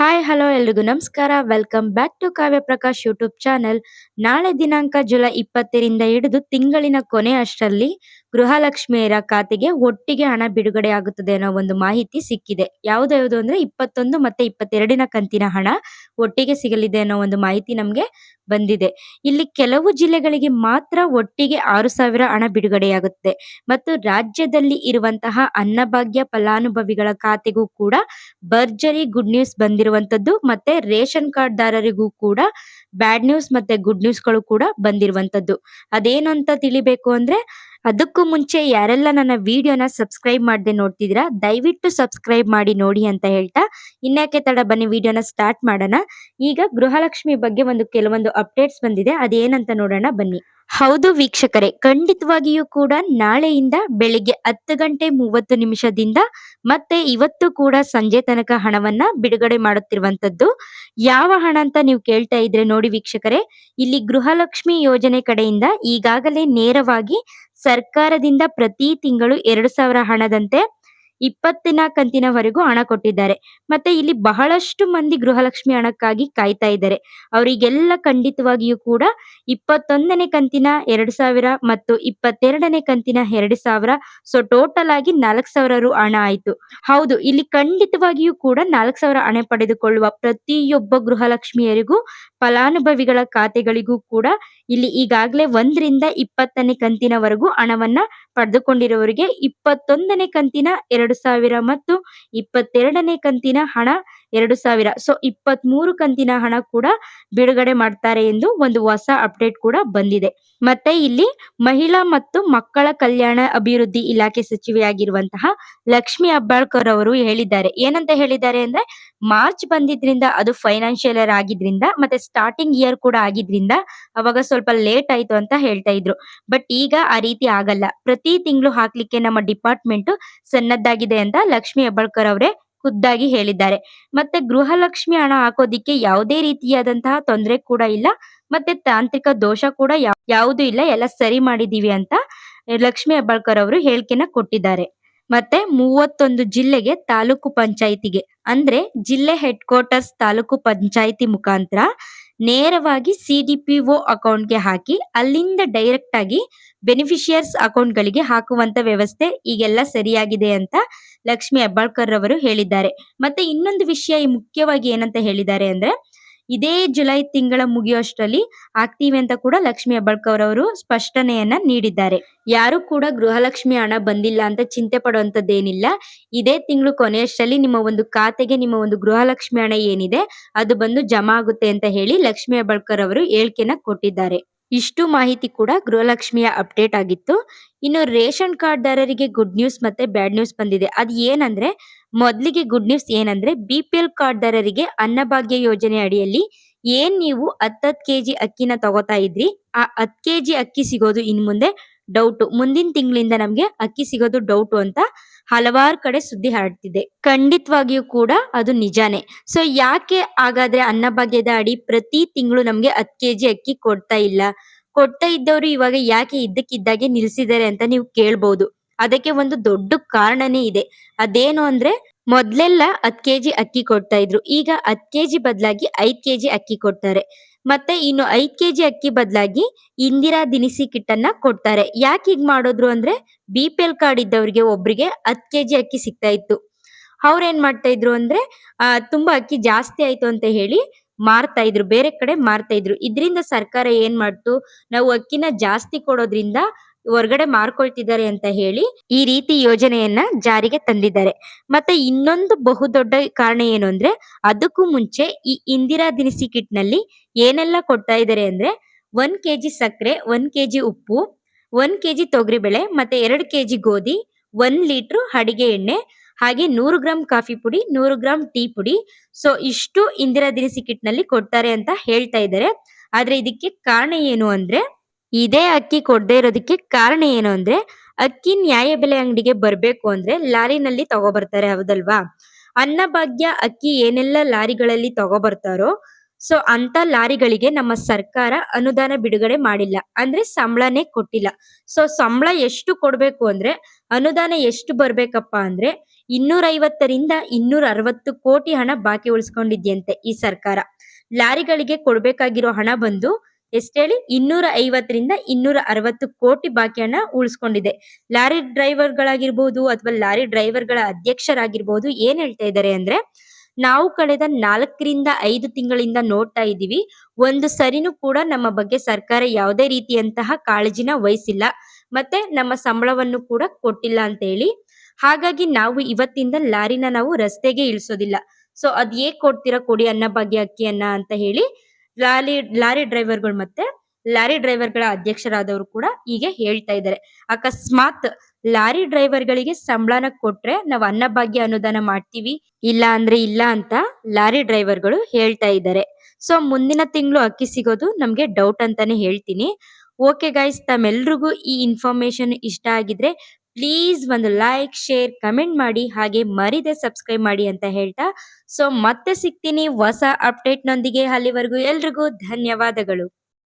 Hi hello ಎಲ್ರಿಗೂ. ನಮಸ್ಕಾರ. Welcome back to Kavya Prakash YouTube channel ನಾಳೆ ದಿನಾಂಕ ಜುಲೈ ಇಪ್ಪತ್ತರಿಂದ ಹಿಡಿದು ತಿಂಗಳಿನ ಕೊನೆ ಅಷ್ಟರಲ್ಲಿ ಗೃಹಲಕ್ಷ್ಮಿಯರ ಖಾತೆಗೆ ಒಟ್ಟಿಗೆ ಹಣ ಬಿಡುಗಡೆ ಆಗುತ್ತದೆ ಅನ್ನೋ ಒಂದು ಮಾಹಿತಿ ಸಿಕ್ಕಿದೆ. ಯಾವ್ದು ಯಾವುದು ಅಂದ್ರೆ ಇಪ್ಪತ್ತೊಂದು ಮತ್ತೆ ಇಪ್ಪತ್ತೆರಡಿನ ಕಂತಿನ ಹಣ ಒಟ್ಟಿಗೆ ಸಿಗಲಿದೆ ಅನ್ನೋ ಒಂದು ಮಾಹಿತಿ ನಮ್ಗೆ ಬಂದಿದೆ. ಇಲ್ಲಿ ಕೆಲವು ಜಿಲ್ಲೆಗಳಿಗೆ ಮಾತ್ರ ಒಟ್ಟಿಗೆ ಆರು ಸಾವಿರ ಹಣ ಬಿಡುಗಡೆಯಾಗುತ್ತೆ ಮತ್ತು ರಾಜ್ಯದಲ್ಲಿ ಇರುವಂತಹ ಅನ್ನಭಾಗ್ಯ ಫಲಾನುಭವಿಗಳ ಖಾತೆಗೂ ಕೂಡ ಭರ್ಜರಿ ಗುಡ್ ನ್ಯೂಸ್ ಬಂದಿರುವಂತದ್ದು ಮತ್ತೆ ರೇಷನ್ ಕಾರ್ಡ್ ದಾರರಿಗೂ ಕೂಡ ಬ್ಯಾಡ್ ನ್ಯೂಸ್ ಮತ್ತೆ ಗುಡ್ ನ್ಯೂಸ್ಗಳು ಕೂಡ ಬಂದಿರುವಂತದ್ದು ಅದೇನು ಅಂತ ತಿಳಿಬೇಕು ಅಂದ್ರೆ, ಅದಕ್ಕೂ ಮುಂಚೆ ಯಾರೆಲ್ಲ ನನ್ನ ವಿಡಿಯೋನ ಸಬ್ಸ್ಕ್ರೈಬ್ ಮಾಡದೆ ನೋಡ್ತಿದ್ದೀರಾ, ದಯವಿಟ್ಟು ಸಬ್ಸ್ಕ್ರೈಬ್ ಮಾಡಿ ನೋಡಿ ಅಂತ ಹೇಳ್ತಾ, ಇನ್ಯಾಕೆ ತಡ ಬನ್ನಿ ವಿಡಿಯೋನ ಸ್ಟಾರ್ಟ್ ಮಾಡೋಣ. ಈಗ ಗೃಹಲಕ್ಷ್ಮಿ ಬಗ್ಗೆ ಒಂದು ಕೆಲವೊಂದು ಅಪ್ಡೇಟ್ಸ್ ಬಂದಿದೆ, ಅದೇನಂತ ನೋಡೋಣ ಬನ್ನಿ. ಹೌದು ವೀಕ್ಷಕರೇ, ಖಂಡಿತವಾಗಿಯೂ ಕೂಡ ನಾಳೆಯಿಂದ ಬೆಳಿಗ್ಗೆ ಹತ್ತು ಗಂಟೆ ಮೂವತ್ತು ನಿಮಿಷದಿಂದ ಮತ್ತೆ ಇವತ್ತು ಕೂಡ ಸಂಜೆ ತನಕ ಹಣವನ್ನ ಬಿಡುಗಡೆ ಮಾಡುತ್ತಿರುವಂತದ್ದು ಯಾವ ಹಣ ಅಂತ ನೀವು ಕೇಳ್ತಾ ಇದ್ರೆ ನೋಡಿ ವೀಕ್ಷಕರೇ, ಇಲ್ಲಿ ಗೃಹಲಕ್ಷ್ಮಿ ಯೋಜನೆ ಕಡೆಯಿಂದ ಈಗಾಗಲೇ ನೇರವಾಗಿ ಸರ್ಕಾರದಿಂದ ಪ್ರತಿ ತಿಂಗಳು ಎರಡು ಸಾವಿರ ಹಣದಂತೆ ಇಪ್ಪತ್ತಿನ ಕಂತಿನವರೆಗೂ ಹಣ ಕೊಟ್ಟಿದ್ದಾರೆ. ಮತ್ತೆ ಇಲ್ಲಿ ಬಹಳಷ್ಟು ಮಂದಿ ಗೃಹಲಕ್ಷ್ಮಿ ಹಣಕ್ಕಾಗಿ ಕಾಯ್ತಾ ಇದ್ದಾರೆ. ಅವರಿಗೆಲ್ಲ ಖಂಡಿತವಾಗಿಯೂ ಕೂಡ ಇಪ್ಪತ್ತೊಂದನೇ ಕಂತಿನ ಎರಡು ಸಾವಿರ ಮತ್ತು ಇಪ್ಪತ್ತೆರಡನೇ ಕಂತಿನ ಎರಡು ಸಾವಿರ, ಸೊ ಟೋಟಲ್ ಆಗಿ ನಾಲ್ಕು ಸಾವಿರ ರು ಹಣ ಆಯ್ತು. ಹೌದು, ಇಲ್ಲಿ ಖಂಡಿತವಾಗಿಯೂ ಕೂಡ ನಾಲ್ಕು ಸಾವಿರ ಹಣ ಪಡೆದುಕೊಳ್ಳುವ ಪ್ರತಿಯೊಬ್ಬ ಗೃಹಲಕ್ಷ್ಮಿಯರಿಗೂ, ಫಲಾನುಭವಿಗಳ ಖಾತೆಗಳಿಗೂ ಕೂಡ ಇಲ್ಲಿ ಈಗಾಗಲೇ ಒಂದರಿಂದ ಇಪ್ಪತ್ತನೇ ಕಂತಿನವರೆಗೂ ಹಣವನ್ನ ಪಡೆದುಕೊಂಡಿರುವವರಿಗೆ ಇಪ್ಪತ್ತೊಂದನೇ ಕಂತಿನ ಎರಡು ಸಾವಿರ ಮತ್ತು ಇಪ್ಪತ್ತೆರಡನೇ ಕಂತಿನ ಹಣ ಎರಡು ಸಾವಿರ. ಸೊ ಇಪ್ಪತ್ತ್ ಮೂರು ಕಂತಿನ ಹಣ ಕೂಡ ಬಿಡುಗಡೆ ಮಾಡ್ತಾರೆ ಎಂದು ಒಂದು ಹೊಸ ಅಪ್ಡೇಟ್ ಕೂಡ ಬಂದಿದೆ. ಮತ್ತೆ ಇಲ್ಲಿ ಮಹಿಳಾ ಮತ್ತು ಮಕ್ಕಳ ಕಲ್ಯಾಣ ಅಭಿವೃದ್ಧಿ ಇಲಾಖೆ ಸಚಿವೆಯಾಗಿರುವಂತಹ ಲಕ್ಷ್ಮಿ ಅಬ್ಬಾಳ್ಕರ್ ಅವರು ಹೇಳಿದ್ದಾರೆ. ಏನಂತ ಹೇಳಿದ್ದಾರೆ ಅಂದ್ರೆ, ಮಾರ್ಚ್ ಬಂದಿದ್ರಿಂದ ಅದು ಫೈನಾನ್ಷಿಯಲ್ ಇಯರ್ ಆಗಿದ್ರಿಂದ, ಮತ್ತೆ ಸ್ಟಾರ್ಟಿಂಗ್ ಇಯರ್ ಕೂಡ ಆಗಿದ್ರಿಂದ ಅವಾಗ ಸ್ವಲ್ಪ ಲೇಟ್ ಆಯ್ತು ಅಂತ ಹೇಳ್ತಾ ಇದ್ರು. ಬಟ್ ಈಗ ಆ ರೀತಿ ಆಗಲ್ಲ. ಪ್ರತಿ ತಿಂಗಳು ಹಾಕ್ಲಿಕ್ಕೆ ನಮ್ಮ ಡಿಪಾರ್ಟ್ಮೆಂಟ್ ಸನ್ನದ್ದಾಗಿದೆ ಅಂತ ಲಕ್ಷ್ಮಿ ಅಬ್ಬಾಳ್ಕರ್ ಅವರೇ ಖುದ್ದಾಗಿ ಹೇಳಿದ್ದಾರೆ. ಮತ್ತೆ ಗೃಹಲಕ್ಷ್ಮಿ ಹಣ ಹಾಕೋದಿಕ್ಕೆ ಯಾವುದೇ ರೀತಿಯಾದಂತಹ ತೊಂದರೆ ಕೂಡ ಇಲ್ಲ. ಮತ್ತೆ ತಾಂತ್ರಿಕ ದೋಷ ಕೂಡ ಯಾವುದು ಇಲ್ಲ. ಎಲ್ಲ ಸರಿ ಮಾಡಿದೀವಿ ಅಂತ ಲಕ್ಷ್ಮಿ ಹೆಬ್ಬಾಳ್ಕರ್ ಅವರು ಹೇಳಿಕೆನ ಕೊಟ್ಟಿದ್ದಾರೆ. ಮತ್ತೆ ಮೂವತ್ತೊಂದು ಜಿಲ್ಲೆಗೆ ತಾಲೂಕು ಪಂಚಾಯಿತಿಗೆ, ಅಂದ್ರೆ ಜಿಲ್ಲೆ ಹೆಡ್ ಕ್ವಾರ್ಟರ್ಸ್ ತಾಲೂಕು ಪಂಚಾಯಿತಿ ಮುಖಾಂತರ ನೇರವಾಗಿ ಸಿಡಿಪಿಒ ಅಕೌಂಟ್ಗೆ ಹಾಕಿ ಅಲ್ಲಿಂದ ಡೈರೆಕ್ಟ್ ಆಗಿ ಬೆನಿಫಿಷಿಯರ್ಸ್ ಅಕೌಂಟ್ ಗಳಿಗೆ ಹಾಕುವಂತ ವ್ಯವಸ್ಥೆ ಈಗೆಲ್ಲ ಸರಿಯಾಗಿದೆ ಅಂತ ಲಕ್ಷ್ಮಿ ಹೆಬ್ಬಾಳ್ಕರ್ ಅವರು ಹೇಳಿದ್ದಾರೆ. ಮತ್ತೆ ಇನ್ನೊಂದು ವಿಷಯ ಮುಖ್ಯವಾಗಿ ಏನಂತ ಹೇಳಿದ್ದಾರೆ ಅಂದ್ರೆ ಇದೇ ಜುಲೈ ತಿಂಗಳ ಮುಗಿಯುವಷ್ಟರಲ್ಲಿ ಆಗ್ತೀವಿ ಅಂತ ಕೂಡ ಲಕ್ಷ್ಮಿ ಹೆಬ್ಬಾಳ್ಕರ್ ಅವರು ಸ್ಪಷ್ಟನೆಯನ್ನ ನೀಡಿದ್ದಾರೆ. ಯಾರು ಕೂಡ ಗೃಹಲಕ್ಷ್ಮಿ ಹಣ ಬಂದಿಲ್ಲ ಅಂತ ಚಿಂತೆ ಪಡುವಂತದ್ದೇನಿಲ್ಲ ಇದೇ ತಿಂಗಳು ಕೊನೆಯಷ್ಟರಲ್ಲಿ ನಿಮ್ಮ ಒಂದು ಖಾತೆಗೆ ನಿಮ್ಮ ಒಂದು ಗೃಹಲಕ್ಷ್ಮಿ ಹಣ ಏನಿದೆ ಅದು ಬಂದು ಜಮಾ ಆಗುತ್ತೆ ಅಂತ ಹೇಳಿ ಲಕ್ಷ್ಮಿ ಹೆಬ್ಬಾಳ್ಕರ್ ಅವರು ಹೇಳಿಕೆನ ಕೊಟ್ಟಿದ್ದಾರೆ. ಇಷ್ಟು ಮಾಹಿತಿ ಕೂಡ ಗೃಹಲಕ್ಷ್ಮಿಯ ಅಪ್ಡೇಟ್ ಆಗಿತ್ತು. ಇನ್ನು ರೇಷನ್ ಕಾರ್ಡ್ ದಾರರಿಗೆ ಗುಡ್ ನ್ಯೂಸ್ ಮತ್ತೆ ಬ್ಯಾಡ್ ನ್ಯೂಸ್ ಬಂದಿದೆ. ಅದು ಏನಂದ್ರೆ, ಮೊದಲಿಗೆ ಗುಡ್ ನ್ಯೂಸ್ ಏನಂದ್ರೆ ಬಿ ಪಿ ಎಲ್ ಕಾರ್ಡ್ ದಾರರಿಗೆ ಅನ್ನಭಾಗ್ಯ ಯೋಜನೆ ಅಡಿಯಲ್ಲಿ ಏನ್ ನೀವು ಹತ್ತತ್ ಕೆಜಿ ಅಕ್ಕಿನ ತಗೋತಾ ಇದ್ರಿ, ಆ ಹತ್ ಕೆಜಿ ಅಕ್ಕಿ ಸಿಗೋದು ಇನ್ ಮುಂದೆ ಡೌಟ್ ಮುಂದಿನ ತಿಂಗಳಿಂದ ನಮ್ಗೆ ಅಕ್ಕಿ ಸಿಗೋದು ಡೌಟ್ ಅಂತ ಹಲವಾರು ಕಡೆ ಸುದ್ದಿ ಹರಡ್ತಿದೆ. ಖಂಡಿತವಾಗಿಯೂ ಕೂಡ ಅದು ನಿಜಾನೇ. ಸೊ ಯಾಕೆ ಹಾಗಾದ್ರೆ ಅನ್ನಭಾಗ್ಯದ ಅಡಿ ಪ್ರತಿ ತಿಂಗಳು ನಮ್ಗೆ ಹತ್ ಕೆಜಿ ಅಕ್ಕಿ ಕೊಡ್ತಾ ಇಲ್ಲ? ಕೊಡ್ತಾ ಇದ್ದವರು ಇವಾಗ ಯಾಕೆ ಇದ್ದಕ್ಕಿದ್ದಾಗೆ ನಿಲ್ಸಿದ್ದಾರೆ ಅಂತ ನೀವು ಕೇಳ್ಬಹುದು ಅದಕ್ಕೆ ಒಂದು ದೊಡ್ಡ ಕಾರಣನೇ ಇದೆ. ಅದೇನು ಅಂದ್ರೆ ಮೊದ್ಲೆಲ್ಲ ಹತ್ ಕೆಜಿ ಅಕ್ಕಿ ಕೊಡ್ತಾ ಇದ್ರು. ಈಗ ಹತ್ ಕೆಜಿ ಬದಲಾಗಿ ಐದ್ ಕೆಜಿ ಅಕ್ಕಿ ಕೊಡ್ತಾರೆ. ಮತ್ತೆ ಇನ್ನು ಐದ್ ಕೆಜಿ ಅಕ್ಕಿ ಬದಲಾಗಿ ಇಂದಿರಾ ದಿನಸಿ ಕಿಟ್ ಅನ್ನ ಕೊಡ್ತಾರೆ. ಯಾಕೆ ಹೀಗ್ ಮಾಡಿದ್ರು ಅಂದ್ರೆ ಬಿ ಪಿ ಎಲ್ ಕಾರ್ಡ್ ಇದ್ದವ್ರಿಗೆ ಒಬ್ರಿಗೆ ಹತ್ ಕೆಜಿ ಅಕ್ಕಿ ಸಿಗ್ತಾ ಇತ್ತು. ಅವ್ರೇನ್ ಮಾಡ್ತಾ ಇದ್ರು ಅಂದ್ರೆ ತುಂಬಾ ಅಕ್ಕಿ ಜಾಸ್ತಿ ಆಯ್ತು ಅಂತ ಹೇಳಿ ಮಾರ್ತಾ ಇದ್ರು, ಬೇರೆ ಕಡೆ ಮಾರ್ತಾ ಇದ್ರು. ಇದರಿಂದ ಸರ್ಕಾರ ಏನ್ ಮಾಡ್ತು? ನಾವು ಅಕ್ಕಿನ ಜಾಸ್ತಿ ಕೊಡೋದ್ರಿಂದ ಹೊರಗಡೆ ಮಾರ್ಕೊಳ್ತಿದ್ದಾರೆ ಅಂತ ಹೇಳಿ ಈ ರೀತಿ ಯೋಜನೆಯನ್ನ ಜಾರಿಗೆ ತಂದಿದ್ದಾರೆ. ಮತ್ತೆ ಇನ್ನೊಂದು ಬಹುದೊಡ್ಡ ಕಾರಣ ಏನು ಅಂದ್ರೆ ಅದಕ್ಕೂ ಮುಂಚೆ ಈ ಇಂದಿರಾ ದಿನಸಿ ಕಿಟ್ನಲ್ಲಿ ಏನೆಲ್ಲ ಕೊಡ್ತಾ ಇದ್ದಾರೆ ಅಂದ್ರೆ ಒಂದ್ ಕೆಜಿ ಸಕ್ಕರೆ, ಒಂದ್ ಕೆಜಿ ಉಪ್ಪು, ಒಂದ್ ಕೆಜಿ ತೊಗರಿಬೇಳೆ ಮತ್ತೆ ಕೆ ಕೆಜಿ ಗೋಧಿ, ಒಂದ್ ಲೀಟರ್ ಅಡಿಗೆ ಎಣ್ಣೆ, ಹಾಗೆ ನೂರು ಗ್ರಾಂ ಕಾಫಿ ಪುಡಿ, ನೂರು ಗ್ರಾಂ ಟೀ ಪುಡಿ. ಸೊ ಇಷ್ಟು ಇಂದಿರಾ ದಿನಸಿ ಕಿಟ್ನಲ್ಲಿ ಕೊಡ್ತಾರೆ ಅಂತ ಹೇಳ್ತಾ ಇದ್ದಾರೆ. ಆದ್ರೆ ಇದಕ್ಕೆ ಕಾರಣ ಏನು ಅಂದ್ರೆ ಇದೇ ಅಕ್ಕಿ ಕೊಡದೆ ಇರೋದಕ್ಕೆ ಕಾರಣ ಏನು ಅಂದ್ರೆ, ಅಕ್ಕಿ ನ್ಯಾಯ ಬೆಲೆ ಅಂಗಡಿಗೆ ಬರ್ಬೇಕು ಅಂದ್ರೆ ಲಾರಿನಲ್ಲಿ ತಗೋಬರ್ತಾರೆ, ಹೌದಲ್ವಾ? ಅನ್ನಭಾಗ್ಯ ಅಕ್ಕಿ ಏನೆಲ್ಲ ಲಾರಿಗಳಲ್ಲಿ ತಗೋಬರ್ತಾರೋ, ಸೊ ಅಂತ ಲಾರಿಗಳಿಗೆ ನಮ್ಮ ಸರ್ಕಾರ ಅನುದಾನ ಬಿಡುಗಡೆ ಮಾಡಿಲ್ಲ. ಅಂದ್ರೆ ಸಂಬಳನೇ ಕೊಟ್ಟಿಲ್ಲ. ಸೊ ಸಂಬಳ ಎಷ್ಟು ಕೊಡ್ಬೇಕು ಅಂದ್ರೆ, ಅನುದಾನ ಎಷ್ಟು ಬರ್ಬೇಕಪ್ಪ ಅಂದ್ರೆ ಇನ್ನೂರ ಐವತ್ತರಿಂದ ಇನ್ನೂರ ಅರವತ್ತು ಕೋಟಿ ಹಣ ಬಾಕಿ ಉಳಿಸ್ಕೊಂಡಿದ್ಯಂತೆ ಈ ಸರ್ಕಾರ. ಲಾರಿಗಳಿಗೆ ಕೊಡ್ಬೇಕಾಗಿರೋ ಹಣ ಬಂದು ಎಷ್ಟೇಳಿ ಇನ್ನೂರ ಐವತ್ತರಿಂದ ಇನ್ನೂರ ಅರವತ್ತು ಕೋಟಿ ಬಾಕಿಯನ್ನ ಉಳಿಸ್ಕೊಂಡಿದೆ. ಲಾರಿ ಡ್ರೈವರ್ಗಳಾಗಿರ್ಬೋದು ಅಥವಾ ಲಾರಿ ಡ್ರೈವರ್ಗಳ ಅಧ್ಯಕ್ಷರಾಗಿರ್ಬಹುದು ಏನ್ ಹೇಳ್ತಾ ಇದ್ದಾರೆ ಅಂದ್ರೆ, ನಾವು ಕಳೆದ ನಾಲ್ಕರಿಂದ ಐದು ತಿಂಗಳಿಂದ ನೋಡ್ತಾ ಇದ್ದೀವಿ, ಒಂದು ಸರಿನೂ ಕೂಡ ನಮ್ಮ ಬಗ್ಗೆ ಸರ್ಕಾರ ಯಾವುದೇ ರೀತಿಯಂತಹ ಕಾಳಜಿನ ವಹಿಸಿಲ್ಲ, ಮತ್ತೆ ನಮ್ಮ ಸಂಬಳವನ್ನು ಕೂಡ ಕೊಟ್ಟಿಲ್ಲ ಅಂತ ಹೇಳಿ. ಹಾಗಾಗಿ ನಾವು ಇವತ್ತಿಂದ ಲಾರಿನ ನಾವು ರಸ್ತೆಗೆ ಇಳಿಸೋದಿಲ್ಲ. ಸೊ, ಅದ್ ಹೇಗ್ ಕೊಡ್ತೀರಾ ಕೊಡಿ ಅನ್ನ ಭಾಗ್ಯ ಅಕ್ಕಿಯನ್ನ ಅಂತ ಹೇಳಿ ಲಾರಿ ಲಾರಿ ಡ್ರೈವರ್ಗಳು ಮತ್ತೆ ಲಾರಿ ಡ್ರೈವರ್ಗಳ ಅಧ್ಯಕ್ಷರಾದವರು ಕೂಡ ಹೀಗೆ ಹೇಳ್ತಾ ಇದ್ದಾರೆ. ಅಕಸ್ಮಾತ್ ಲಾರಿ ಡ್ರೈವರ್ಗಳಿಗೆ ಸಂಬಳನ ಕೊಟ್ರೆ ನಾವು ಅನ್ನಭಾಗ್ಯ ಅನುದಾನ ಮಾಡ್ತೀವಿ, ಇಲ್ಲ ಅಂದ್ರೆ ಇಲ್ಲ ಅಂತ ಲಾರಿ ಡ್ರೈವರ್ಗಳು ಹೇಳ್ತಾ ಇದ್ದಾರೆ. ಸೊ, ಮುಂದಿನ ತಿಂಗಳು ಅಕ್ಕಿ ಸಿಗೋದು ನಮ್ಗೆ ಡೌಟ್ ಅಂತಾನೆ ಹೇಳ್ತೀನಿ. ಓಕೆ ಗೈಸ್ ತಮ್ಮೆಲ್ರಿಗೂ ಈ ಇನ್ಫಾರ್ಮೇಶನ್ ಇಷ್ಟ ಆಗಿದ್ರೆ ಪ್ಲೀಸ್ ಒಂದು ಲೈಕ್ ಶೇರ್ ಕಮೆಂಟ್ ಮಾಡಿ, ಹಾಗೆ ಮರಿದೆ ಸಬ್ಸ್ಕ್ರೈಬ್ ಮಾಡಿ ಅಂತ ಹೇಳ್ತಾ. ಸೊ ಮತ್ತೆ ಸಿಗ್ತೀನಿ ಹೊಸ ಅಪ್ಡೇಟ್ ನೊಂದಿಗೆ ಅಲ್ಲಿವರೆಗೂ ಎಲ್ರಿಗೂ ಧನ್ಯವಾದಗಳು.